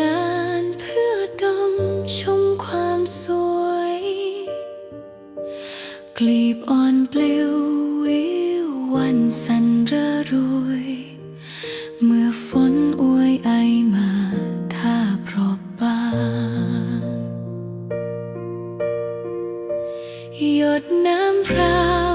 นานเพื่อดมชมความสวย กลีบอ่อนปลววิววันสันระรวย เมื่อฝนอวยไอมาท่าพรบบ้าหยดน้ำพรา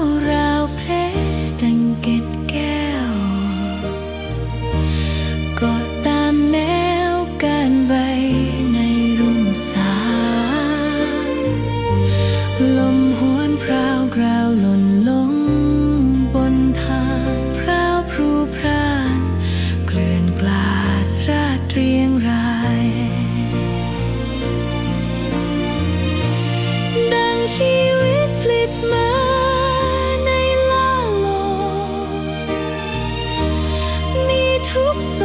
ทุกโศ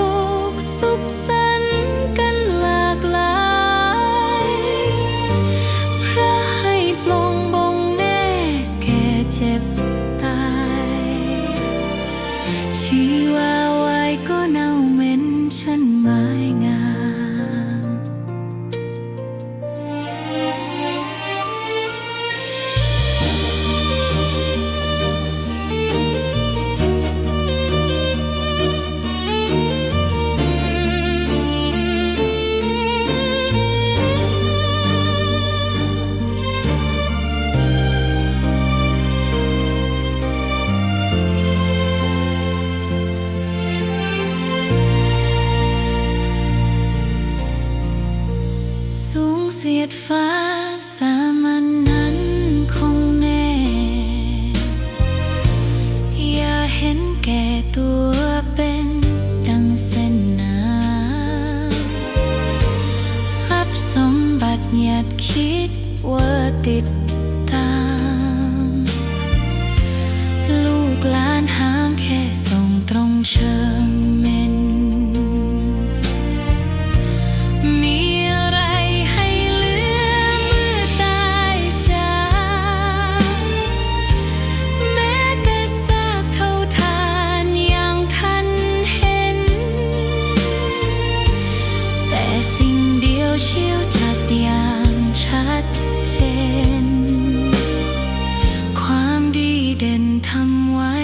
กสุขสันต์กันหลากหลายพระให้ปลงบงแน่แก่เจ็บตายชีวาวายก็นา สูงเสียดฟ้าสามัญนั้นคงแน่ อย่าเห็นแก่ตัวเป็นดังเส้นน้ำทรัพย์สมบัติหยัดคิดว่าติดตาม ลูกหลานห้ามแค่ส่งตรงเชิง เด่นทำไว้